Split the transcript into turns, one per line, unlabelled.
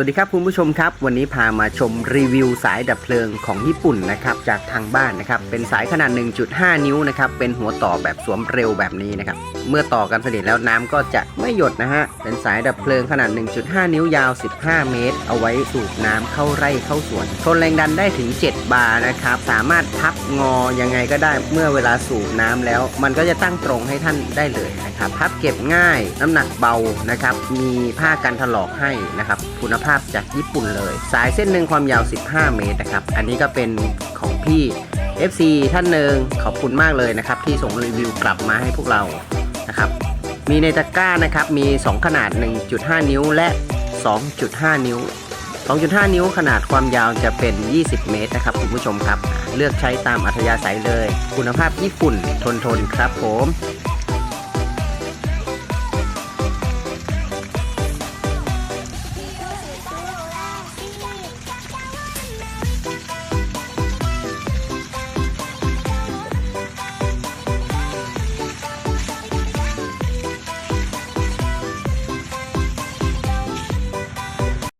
วัสดีครับคุณผู้ชมครับ วันนี้พามาชมรีวิวสายดับเพลิงของญี่ปุ่นนะครับจากทางบ้านนะครับเป็นสายขนาด 1.5 นิ้วนะครับเป็นหัวต่อแบบสวมเร็วแบบนี้นะครับเมื่อต่อกันสนิทแล้วน้ำก็จะไม่หยดนะฮะเป็นสายดับเพลิงขนาด 1.5 นิ้วยาว 15 เมตร เอาไว้สูบน้ำเข้าไร่เข้าสวนทนแรงดันได้ถึง 7 บาร์นะครับสามารถพับงอยังไงก็ได้เมื่อเวลาสูบน้ำแล้ว มันก็จะตั้งตรงให้ท่านได้เลยนะครับพับเก็บง่ายน้ำหนักเบานะครับมีผ้ากันถลอกให้นะครับคุณภาพจากญี่ปุ่นเลย สายเส้นหนึ่งความยาว 15 เมตรนะครับ อันนี้ก็เป็นของพี่ FC ท่านหนึ่งขอบคุณมากเลยนะครับ ที่ส่งรีวิวกลับมาให้พวกเรานะครับ มีในตะกร้านะครับ มี 2 ขนาด 1.5 นิ้วและ 2.5 นิ้ว 2.5 นิ้วขนาดความยาวจะเป็น 20 เมตรนะครับคุณผู้ชมครับ เลือกใช้ตามอัธยาศัยเลย คุณภาพญี่ปุ่นทนทนครับผม